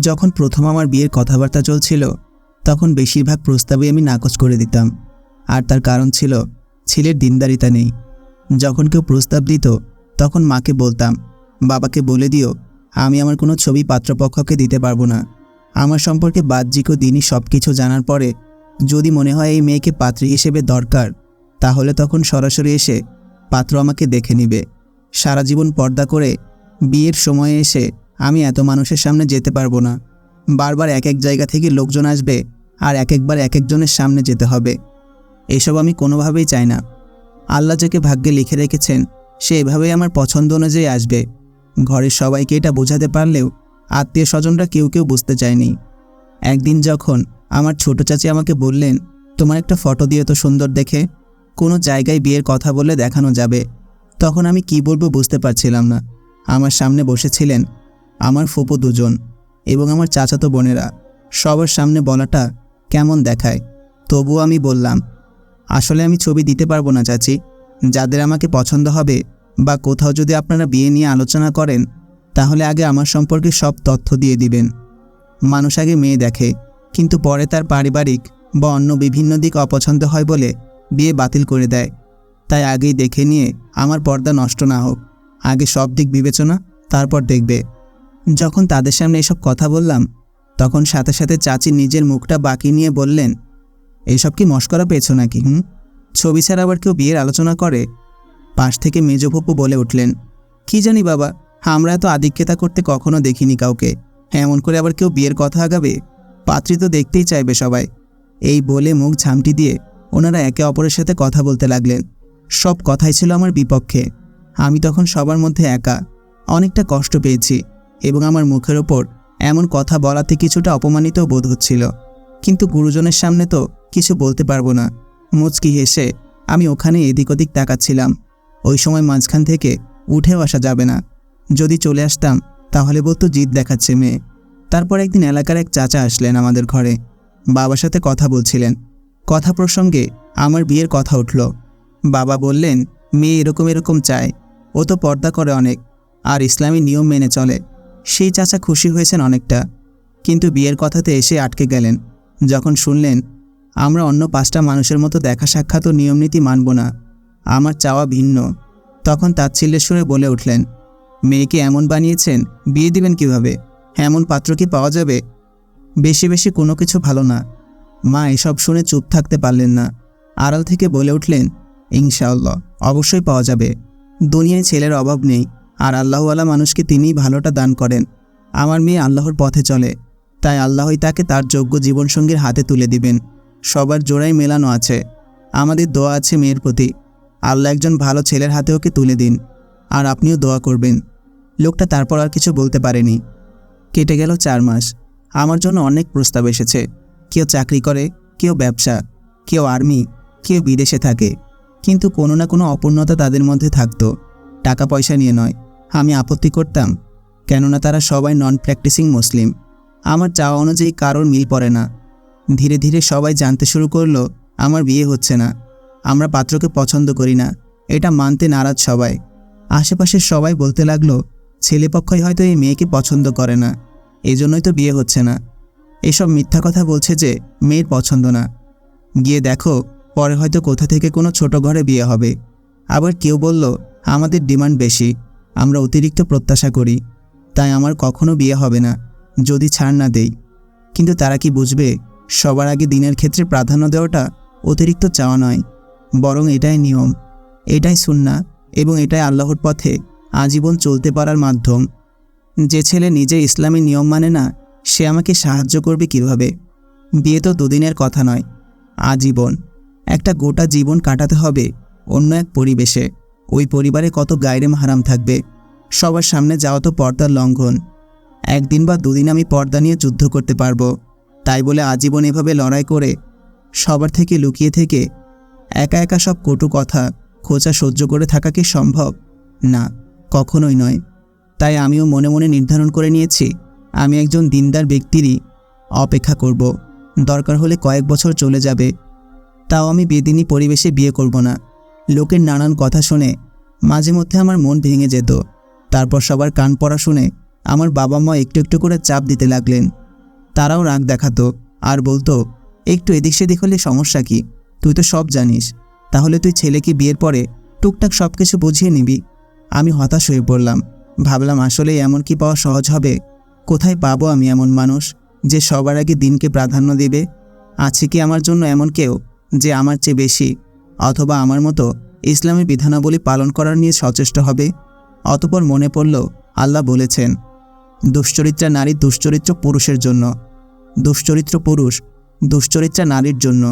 যখন প্রথম আমার বিয়ের কথাবার্তা চলছিল, তখন বেশিরভাগ প্রস্তাবে আমি নাকচ করে দিতাম। আর তার কারণ ছিল, ছেলের দিনদারিতা নেই। যখন কেউ প্রস্তাব দিত, তখন মাকে বলতাম, বাবাকে বলে দিও, আমি আমার কোনো ছবি পাত্রপক্ষকে দিতে পারব না। আমার সম্পর্কে বাহ্যিক ও দিনই সব কিছু জানার পরে, যদি মনে হয় এই মেয়েকে পাত্রী হিসেবে দরকার, তাহলে তখন সরাসরি এসে পাত্র আমাকে দেখে নিবে। সারা জীবন পর্দা করে বিয়ের সময়ে এসে আমি এত মানুষের সামনে যেতে পারব না। বারবার এক এক জায়গা থেকে লোকজন আসবে আর এক একবার এক একজনের সামনে যেতে হবে। এসব আমি কোনোভাবেই চাই না। আল্লাহ যাকে ভাগ্যে লিখে রেখেছেন, সে এভাবেই আমার পছন্দ অনুযায়ী আসবে। ঘরের সবাইকে এটা বোঝাতে পারলেও আত্মীয় স্বজনরা কেউ কেউ বুঝতে চায়নি। একদিন যখন আমার ছোট চাচি আমাকে বললেন, তোমার একটা ফটো দিয়ে তো সুন্দর দেখে। কোনো জায়গায় বিয়ের কথা বলে দেখানো যাবে। তখন আমি কি বলব বুঝতে পারছিলাম না। আমার সামনে বসেছিলেন আমার ফুপু দুজন এবং আমার চাচাতো বোনেরা সবার সামনে বলাটা কেমন দেখায়। তবুও আমি বললাম, আসলে আমি ছবি দিতে পারব না, চাচি। যাদের আমাকে পছন্দ হবে বা কোথাও যদি আপনারা বিয়ে নিয়ে আলোচনা করেন, তাহলে আগে আমার সম্পর্কে সব তথ্য দিয়ে দিবেন। মানুষ আগে মেয়ে দেখে, কিন্তু পরে তার পারিবারিক বা অন্য বিভিন্ন দিক অপছন্দ হয় বলে বিয়ে বাতিল করে দেয়। তাই আগেই দেখে নিয়ে আমার পর্দা নষ্ট না হোক। আগে সব দিক বিবেচনা, তারপর দেখবে। যখন তাদের সামনে এসব কথা বললাম, তখন সাথে সাথে চাচি নিজের মুখটা বাকি নিয়ে বললেন, এসব কি মস্করা পেয়েছ নাকি, হুম? ছবি ছাড়া আবার কেউ বিয়ের আলোচনা করে? পাশ থেকে মেজ ফুপু বলে উঠলেন, কি জানি বাবা, আমরা এত আধিক্যতা করতে কখনো দেখিনি কাউকে। এমন করে আবার কেউ বিয়ের কথা আগাবে? পাত্রী তো দেখতেই চাইবে সবাই। এই বলে মুখ ঝামটি দিয়ে ওনারা একে অপরের সাথে কথা বলতে লাগলেন। সব কথাই ছিল আমার বিপক্ষে। আমি তখন সবার মধ্যে একা, অনেকটা কষ্ট পেয়েছি। এবং আমার মুখের ওপর এমন কথা বলাতে কিছুটা অপমানিত বোধ হচ্ছিল। কিন্তু গুরুজনের সামনে তো কিছু বলতে পারব না। মুচকি হেসে আমি ওখানে এদিক ওদিক তাকাচ্ছিলাম। ওই সময় মাঝখান থেকে উঠেও আসা যাবে না। যদি চলে আসতাম, তাহলে বলতো জিদ দেখাচ্ছে মেয়ে। তারপর একদিন এলাকার এক চাচা আসলেন আমাদের ঘরে। বাবার সাথে কথা বলছিলেন। কথা প্রসঙ্গে আমার বিয়ের কথা উঠল। বাবা বললেন, মেয়ে এরকম এরকম চায়। ও তো পর্দা করে অনেক। আর ইসলামী নিয়ম মেনে চলে। সেই চাচা খুশি হয়েছেন অনেকটা। কিন্তু বিয়ের কথাতে এসে আটকে গেলেন। যখন শুনলেন, আমরা অন্য পাঁচটা মানুষের মতো দেখা সাক্ষাৎ ও নিয়মনীতি মানব না, আমার চাওয়া ভিন্ন। তখন তাচ্ছিল্যের বলে উঠলেন, মেয়েকে এমন বানিয়েছেন, বিয়ে দিবেন কীভাবে? এমন পাত্র কি পাওয়া যাবে? বেশি বেশি কোনো কিছু ভালো না। মা এসব শুনে চুপ থাকতে পারলেন না। আড়াল থেকে বলে উঠলেন, ইনশাআল্লাহ, অবশ্যই পাওয়া যাবে। দুনিয়ায় ছেলের অভাব নেই। আর আল্লাহওয়ালা মানুষকে তিনিই ভালোটা দান করেন। আমার মেয়ে আল্লাহর পথে চলে, তাই আল্লাহই তাকে তার যোগ্য জীবনসঙ্গীর হাতে তুলে দিবেন। সবার জোড়াই মেলানো আছে। আমাদের দোয়া আছে মেয়ের প্রতি। আল্লাহ একজন ভালো ছেলের হাতে ওকে তুলে দিন, আর আপনিও দোয়া করবেন। লোকটা তারপর আর কিছু বলতে পারেনি। কেটে গেল চার মাস। আমার জন্য অনেক প্রস্তাব এসেছে। কেউ চাকরি করে, কেউ ব্যবসা, কেউ আর্মি, কেউ বিদেশে থাকে। কিন্তু কোনো না কোনো অপূর্ণতা তাদের মধ্যে থাকতো। টাকা পয়সা নিয়ে নয়। আমি আপত্তি করতাম, কেননা তারা সবাই নন প্র্যাকটিসিং মুসলিম আমার চাওয়া অনুযায়ী কারোর মিল পড়ে না। ধীরে ধীরে সবাই জানতে শুরু করল, আমার বিয়ে হচ্ছে না। আমরা পাত্রকে পছন্দ করি না। এটা মানতে নারাজ সবাই। আশেপাশের সবাই বলতে লাগল ছেলেপক্ষই হয়তো এই মেয়েকে পছন্দ করে না। এজন্যই তো বিয়ে হচ্ছে না। এসব মিথ্যা কথা বলছে যে, মেয়ের পছন্দ না। গিয়ে দেখো, পরে হয়তো কোথা থেকে কোনো ছোট ঘরে বিয়ে হবে। আবার কেউ বলল, আমাদের ডিমান্ড বেশি। আমরা অতিরিক্ত প্রত্যাশা করি, তাই আমার কখনো বিয়ে হবে না, যদি ছাড় না দেই। কিন্তু তারা কি বুঝবে, সবার আগে দিনের ক্ষেত্রে প্রাধান্য দেওয়াটা অতিরিক্ত চাওয়া নয়, বরং এটাই নিয়ম। এটাই সুন্না এবং এটাই আল্লাহর পথে আজীবন চলতে পারার মাধ্যম। যে ছেলে নিজে ইসলামী নিয়ম মানে না, সে আমাকে সাহায্য করবে কীভাবে? বিয়ে তো দুদিনের কথা নয়, আজীবন। একটা গোটা জীবন কাটাতে হবে অন্য এক পরিবেশে। ওই পরিবারে কত গায়রে হারাম থাকবে? সবার সামনে যাওয়া তো পর্দার লঙ্ঘন। একদিন বা দুদিন আমি পর্দা নিয়ে যুদ্ধ করতে পারব। তাই বলে আজীবন এভাবে লড়াই করে সবার থেকে লুকিয়ে থেকে একা একা সব কটু কথা খোঁচা সহ্য করে থাকা কি সম্ভব? না, কখনোই নয়। তাই আমিও মনে মনে নির্ধারণ করে নিয়েছি, আমি একজন দিনদার ব্যক্তিরই অপেক্ষা করব। দরকার হলে কয়েক বছর চলে যাবে। তাও আমি বেদিনী পরিবেশে বিয়ে করব না। লোকের নানান কথা শুনে মাঝে মধ্যে আমার মন ভেঙে যেত। তারপর সবার কান পড়া শুনে আমার বাবা মা একটু একটু করে চাপ দিতে লাগলেন। তারাও রাগ দেখাতো আর বলতো, একটু এদিক সেদিক হলে সমস্যা কি? তুই তো সব জানিস। তাহলে তুই ছেলেকে বিয়ের পরে টুকটাক সব কিছু বুঝিয়ে নিবি। আমি হতাশ হয়ে পড়লাম। ভাবলাম আসলে এমন কি পাওয়া সহজ হবে? কোথায় পাবো আমি এমন মানুষ যে সবার আগে দিনকে প্রাধান্য দেবে? আছে কি আমার জন্য এমন কেউ যে আমার চেয়ে বেশি অথবা আমার মতো ইসলামী বিধানাবলী পালন করার নিয়ে সচেষ্ট হবে? অতপর মনে পড়ল, আল্লাহ বলেছেন, দুশ্চরিত্রা নারী দুশ্চরিত্র পুরুষের জন্য। দুশ্চরিত্র পুরুষ দুশ্চরিত্রা নারীর জন্য।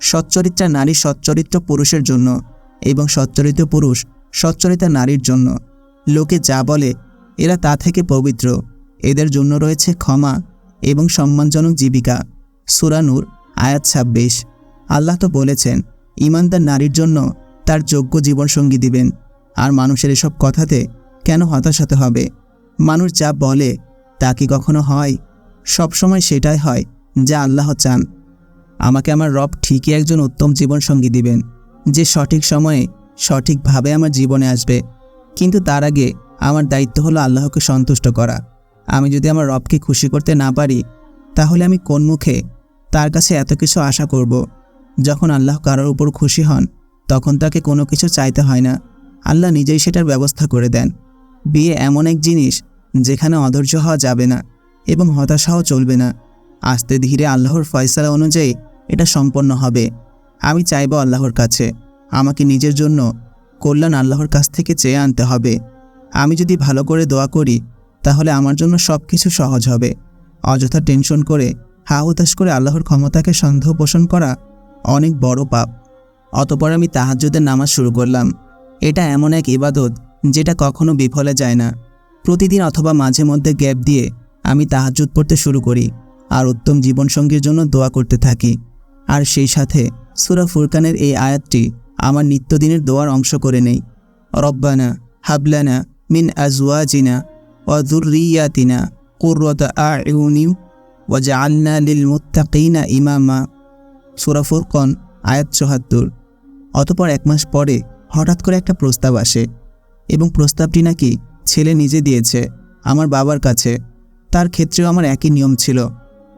সচ্চরিত্রা নারী সচ্চরিত্র পুরুষের জন্য এবং সচ্চরিত্র পুরুষ সচ্চরিত্রা নারীর জন্য। লোকে যা বলে, এরা তা থেকে পবিত্র। এদের জন্য রয়েছে ক্ষমা এবং সম্মানজনক জীবিকা। সুরানুর আয়াত ছাব্বিশ। আল্লাহ তো বলেছেন ইমানদার নারীর জন্য তার যোগ্য জীবনসঙ্গী দিবেন। আর মানুষের এসব কথাতে কেন হতাশ হতে হবে? মানুষ যা বলে, তা কি কখনো হয়? সবসময় সেটাই হয় যা আল্লাহ চান। আমাকে আমার রব ঠিকই একজন উত্তম জীবনসঙ্গী দিবেন, যে সঠিক সময়ে সঠিকভাবে আমার জীবনে আসবে। কিন্তু তার আগে আমার দায়িত্ব হলো আল্লাহকে সন্তুষ্ট করা। আমি যদি আমার রবকে খুশি করতে না পারি, তাহলে আমি কোন মুখে তার কাছে এত কিছু আশা করব। যখন আল্লাহ কারোর উপর খুশি হন, তখন তাকে কোনো কিছু চাইতে হয় না। আল্লাহ নিজেই সেটার ব্যবস্থা করে দেন। বিয়ে এমন এক জিনিস যেখানে অধৈর্য হওয়া যাবে না এবং হতাশাও চলবে না। আস্তে ধীরে আল্লাহর ফয়সালা অনুযায়ী এটা সম্পন্ন হবে। আমি চাইব আল্লাহর কাছে, আমাকে নিজের জন্য কল্যাণ আল্লাহর কাছ থেকে চেয়ে আনতে হবে। আমি যদি ভালো করে দোয়া করি, তাহলে আমার জন্য সব কিছু সহজ হবে। অযথা টেনশন করে হা হতাশ করে আল্লাহর ক্ষমতাকে সন্দেহ পোষণ করা অনেক বড় পাপ। অতপর আমি তাহাজ্জুদের নামাজ শুরু করলাম। এটা এমন এক ইবাদত যেটা কখনো বিফলে যায় না। প্রতিদিন অথবা মাঝে মধ্যে গ্যাপ দিয়ে আমি তাহাজ্জুদ পড়তে শুরু করি আর উত্তম জীবনসঙ্গীর জন্য দোয়া করতে থাকি। আর সেই সাথে সুরা ফুরকানের এই আয়াতটি আমার নিত্যদিনের দোয়ার অংশ করে নেই। রব্বানা হাবলানা মিন আজওয়াজিনা ওয়াজুরিয়াতিনা কুররত আউনিউ ওয়াজআলনা লিল মুত্তাকিনা ইমামা। সূরা ফুরকন, আয়াত চুহাত্তর অতপর এক মাস পরে হঠাৎ করে একটা প্রস্তাব আসে এবং প্রস্তাবটি নাকি ছেলে নিজে দিয়েছে আমার বাবার কাছে। তার ক্ষেত্রেও আমার একই নিয়ম ছিল।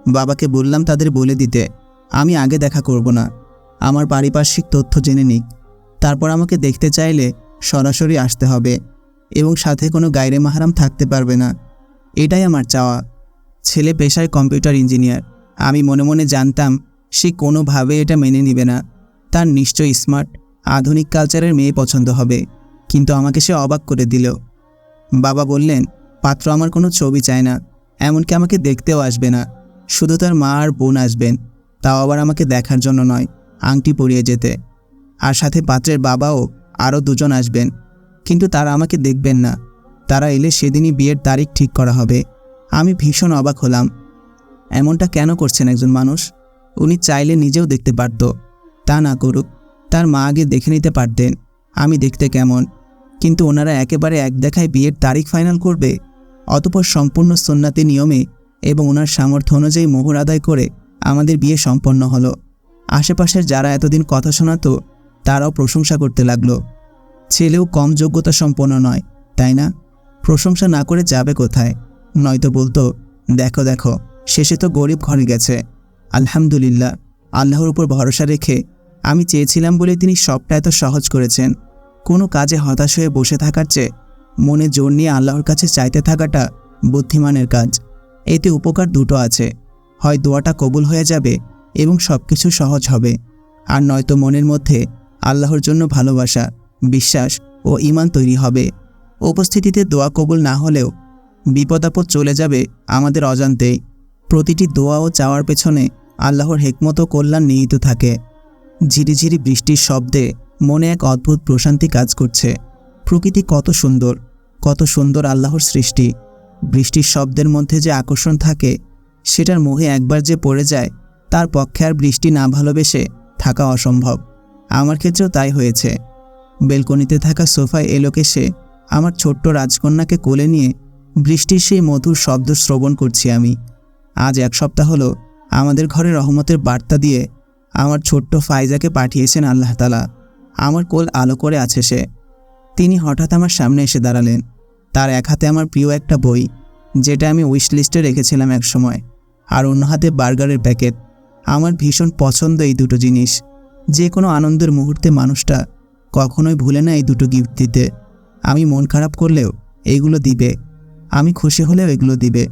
বাবাকে বললাম তাদের বলে দিতে, আমি আগে দেখা করব না। আমার পারিপার্শ্বিক তথ্য জেনে নিক। তারপর আমাকে দেখতে চাইলে সরাসরি আসতে হবে এবং সাথে কোনো গাইরে মাহারাম থাকতে পারবে না। এটাই আমার চাওয়া। ছেলে পেশায় কম্পিউটার ইঞ্জিনিয়ার। আমি মনে মনে জানতাম সে কোনোভাবে এটা মেনে নিবে না। তার নিশ্চয়ই স্মার্ট আধুনিক কালচারের মেয়ে পছন্দ হবে। কিন্তু আমাকে সে অবাক করে দিল। বাবা বললেন, পাত্র আমার কোনো ছবি চায় না। এমনকি আমাকে দেখতেও আসবে না। শুধু তার মা আর বোন আসবেন। তাও আবার আমাকে দেখার জন্য নয়, আংটি পরিয়ে যেতে। আর সাথে পাত্রের বাবাও, আরও দুজন আসবেন। কিন্তু তারা আমাকে দেখবেন না। তারা এলে সেদিনই বিয়ের তারিখ ঠিক করা হবে। আমি ভীষণ অবাক হলাম। এমনটা কেন করছেন একজন মানুষ? উনি চাইলে নিজেও দেখতে পারত। তা না করুক, তার মা আগে দেখে নিতে পারতেন, আমি দেখতে কেমন। কিন্তু ওনারা একেবারে এক দেখায় বিয়ের তারিখ ফাইনাল করবে। অতপর সম্পূর্ণ সন্ন্যাতি নিয়মে এবং ওনার সামর্থ্য অনুযায়ী মোহর আদায় করে আমাদের বিয়ে সম্পন্ন হলো। আশেপাশের যারা এতদিন কথা শোনাতো, তারাও প্রশংসা করতে লাগল। ছেলেও কম যোগ্যতা সম্পন্ন নয়, তাই না? প্রশংসা না করে যাবে কোথায়? নয়তো বলতো, দেখো দেখো, শেষে তো গরিব ঘরে গেছে। আলহামদুলিল্লাহ, আল্লাহর উপর ভরসা রেখে আমি চেয়েছিলাম বলে তিনি সবটা এত সহজ করেছেন। কোনো কাজে হতাশ হয়ে বসে থাকার চেয়ে মনে জোর নিয়ে আল্লাহর কাছে চাইতে থাকাটা বুদ্ধিমানের কাজ। এতে উপকার দুটো আছে। হয় দোয়াটা কবুল হয়ে যাবে এবং সব কিছু সহজ হবে। আর নয়তো মনের মধ্যে আল্লাহর জন্য ভালোবাসা, বিশ্বাস ও ইমান তৈরি হবে। উপস্থিতিতে দোয়া কবুল না হলেও বিপদাপদ চলে যাবে আমাদের অজান্তেই। প্রতিটি দোয়া ও চাওয়ার পেছনে আল্লাহর হেকমত কল্যাণ নিহিত থাকে। ঝিরিঝিরি বৃষ্টির শব্দে মনে এক অদ্ভুত প্রশান্তি কাজ করছে। প্রকৃতি কত সুন্দর কত সুন্দর আল্লাহর সৃষ্টি। বৃষ্টির শব্দের মধ্যে যে আকর্ষণ থাকে, সেটার মোহে একবার যে পড়ে যায়, তার পক্ষে আর বৃষ্টি না ভালোবেসে থাকা অসম্ভব। আমার ক্ষেত্রেও তাই হয়েছে। বেলকনিতে থাকা সোফায় এলোকে সে আমার ছোট্ট রাজকন্যাকে কোলে নিয়ে বৃষ্টির সেই মধুর শব্দ শ্রবণ করছি আমি। আজ এক সপ্তাহ হলো আমাদের ঘরে রহমতের বার্তা দিয়ে আমার ছোট্ট ফাইজাকে পাঠিয়েছেন আল্লাহ তালা আমার কোল আলো করে আছে সে। তিনি হঠাৎ আমার সামনে এসে দাঁড়ালেন। তার এক হাতে আমার প্রিয় একটা বই, যেটা আমি উইশ লিস্টে রেখেছিলাম এক সময়, আর অন্য হাতে বার্গারের প্যাকেট। আমার ভীষণ পছন্দ এই দুটো জিনিস। যে কোনো আনন্দের মুহূর্তে মানুষটা কখনোই ভুলে না এই দুটো গিফট দিতে। আমি মন খারাপ করলেও এইগুলো দিবে। আমি খুশি হলেও এগুলো দিবে।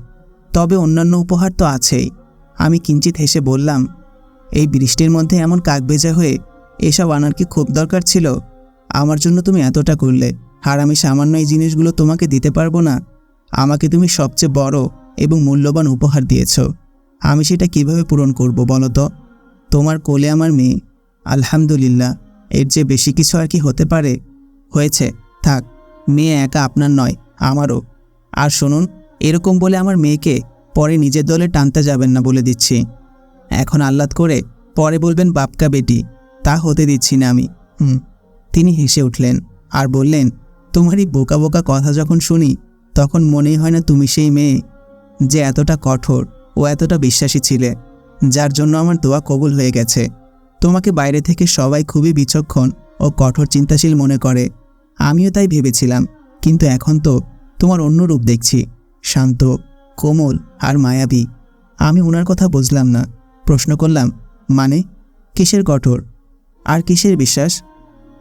তবে অন্যান্য উপহার তো আছেই। আমি কিঞ্চিত হেসে বললাম, এই বৃষ্টির মধ্যে এমন কাকবেজা হয়ে এসব আনার কি খুব দরকার ছিল? আমার জন্য তুমি এতটা করলে, আর আমি সামান্য এই জিনিসগুলো তোমাকে দিতে পারব না। আমাকে তুমি সবচেয়ে বড় এবং মূল্যবান উপহার দিয়েছ। আমি সেটা কীভাবে পূরণ করব বলো তো? তোমার কোলে আমার মেয়ে। আলহামদুলিল্লাহ, এর যে বেশি কিছু আর কি হতে পারে? হয়েছে, থাক, মেয়ে একা আপনার নয়, আমারও। আর শুনুন, এরকম বলে আমার মেয়েকে পরে নিজের দলে টানতে যাবেন না বলে দিচ্ছি। এখন আহ্লাদ করে পরে বলবেন, বাপকা বেটি, তা হতে দিচ্ছি না আমি। হুম। তিনি হেসে উঠলেন আর বললেন, তোমারই বোকা বোকা কথা যখন শুনি, তখন মনেই হয় না তুমি সেই মেয়ে যে এতটা কঠোর ও এতটা বিশ্বাসী ছিলে, যার জন্য আমার দোয়া কবুল হয়ে গেছে। তোমাকে বাইরে থেকে সবাই খুবই বিচক্ষণ ও কঠোর চিন্তাশীল মনে করে। আমিও তাই ভেবেছিলাম, কিন্তু এখন তো তোমার অন্য রূপ দেখছি, শান্ত কোমল আর মায়াবী। আমি ওনার কথা বুঝলাম না। প্রশ্ন করলাম মানে? কিসের কঠোর? আর কিসের বিশ্বাস?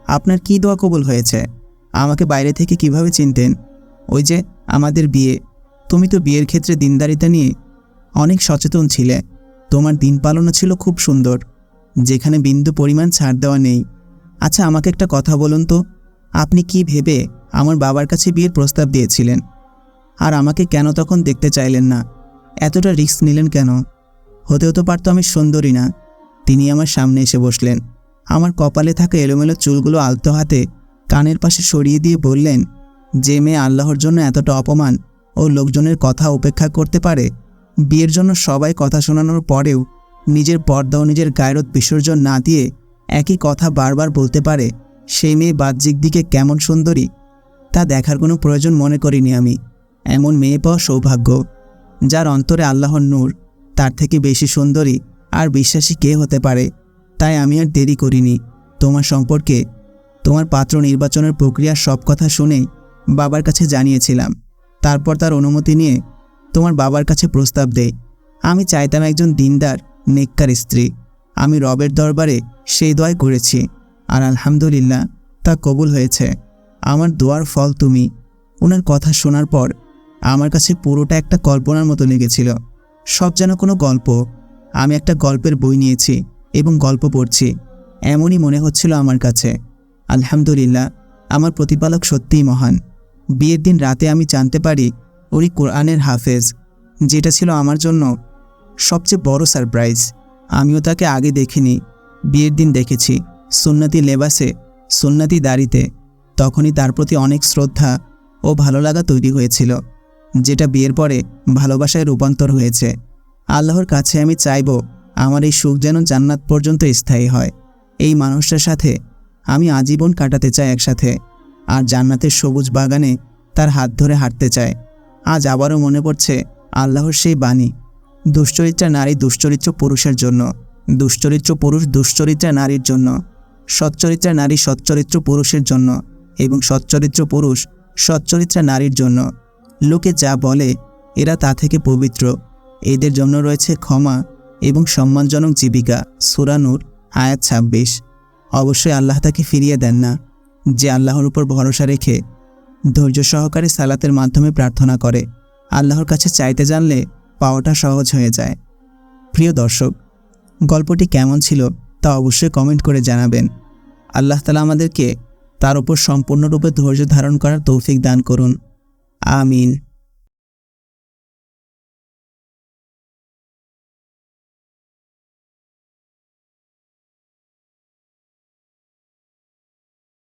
আপনার কি দোয়া কবুল হয়েছে? আমাকে বাইরে থেকে কীভাবে চিনতেন? ওই যে আমাদের বিয়ে। তুমি তো বিয়ের ক্ষেত্রে দিনদারিতা নিয়ে অনেক সচেতন ছিলে। তোমার দিন পালনও ছিল খুব সুন্দর। যেখানে বিন্দু পরিমাণ ছাড় দেওয়া নেই। আচ্ছা আমাকে একটা কথা বলুন তো। আপনি কি ভেবে আমার বাবার কাছে বিয়ের প্রস্তাব দিয়েছিলেন? আর আমাকে কেন তখন দেখতে চাইলেন না? এতটা রিস্ক নিলেন কেন? হতেও তো পারতো আমি সুন্দরী না। তিনি আমার সামনে এসে বসলেন। আমার কপালে থাকা এলোমেলো চুলগুলো আলতো হাতে কানের পাশে সরিয়ে দিয়ে বললেন, যে মেয়ে আল্লাহর জন্য এতটা অপমান ও লোকজনের কথা উপেক্ষা করতে পারে, বিয়ের জন্য সবাই কথা শোনানোর পরেও নিজের পর্দা ও নিজের গায়রত বিসর্জন না দিয়ে একই কথা বারবার বলতে পারে, সেই মেয়ে বাহ্যিক দিকে কেমন সুন্দরী? তা দেখার কোনো প্রয়োজন মনে করিনি আমি। এমন মেয়ে পাওয়া সৌভাগ্য, যার অন্তরে আল্লাহর নূর, তার থেকে বেশি সুন্দরী আর বিশ্বাসী কে হতে পারে, তাই আমি আর দেরি করিনি। তোমার সম্পর্কে তোমার পাত্র নির্বাচনের প্রক্রিয়ার সব কথা শুনে বাবার কাছে জানিয়েছিলাম। তারপর তার অনুমতি নিয়ে তোমার বাবার কাছে প্রস্তাব দেয় আমি চাইতাম একজন দিনদার, নেককার স্ত্রী। আমি রবের দরবারে সেই দোয়াই করেছি। আর আলহামদুলিল্লাহ তা কবুল হয়েছে। আমার দোয়ার ফল তুমি। ওনার কথা শোনার পর আমার কাছে পুরোটা একটা কল্পনার মতো লেগেছিল। সব যেন কোনো গল্প। আমি একটা গল্পের বই নিয়েছি এবং গল্প পড়ছি। এমনই মনে হচ্ছিল আমার কাছে। আলহামদুলিল্লাহ, আমার প্রতিপালক সত্যিই মহান। বিয়ের দিন রাতে আমি জানতে পারি উনি কোরআনের হাফেজ, যেটা ছিল আমার জন্য সবচেয়ে বড় সারপ্রাইজ। আমিও তাকে আগে দেখিনি। বিয়ের দিন দেখেছি, সুন্নতি লেবাসে, সুন্নতি দাড়িতে। তখনই তার প্রতি অনেক শ্রদ্ধা ও ভালো লাগা তৈরি হয়েছিল। যেটা বিয়ের পরে ভালোবাসায় রূপান্তর হয়েছে। আল্লাহর কাছে আমি চাইব আমার এই সুখ যেন জান্নাত পর্যন্ত স্থায়ী হয়। এই মানুষটার সাথে আমি আজীবন কাটাতে চাই একসাথে, আর জান্নাতের সবুজ বাগানে তার হাত ধরে হাঁটতে চায় আজ আবারও মনে পড়ছে আল্লাহর সেই বাণী, দুশ্চরিত্রা নারী দুশ্চরিত্র পুরুষের জন্য, দুশ্চরিত্র পুরুষ দুশ্চরিত্রা নারীর জন্য, সচ্চরিত্রা নারী সচ্চরিত্র পুরুষের জন্য, এবং সচ্চরিত্র পুরুষ সচ্চরিত্রা নারীর জন্য। লোকে যা বলে, এরা তা থেকে পবিত্র। এদের জন্য রয়েছে ক্ষমা এবং সম্মানজনক জীবিকা। সুরানুর আয়াত ছাব্বিশ। অবশ্যই আল্লাহ তাকে ফিরিয়ে দেন না, যে আল্লাহর উপর ভরসা রেখে ধৈর্য সহকারে সালাতের মাধ্যমে প্রার্থনা করে। আল্লাহর কাছে চাইতে জানলে পাওয়াটা সহজ হয়ে যায়। প্রিয় দর্শক, গল্পটি কেমন ছিল তা অবশ্যই কমেন্ট করে জানাবেন। আল্লাহ তালা আমাদেরকে তার উপর সম্পূর্ণরূপে ধৈর্য ধারণ করার তৌফিক দান করুন। amin.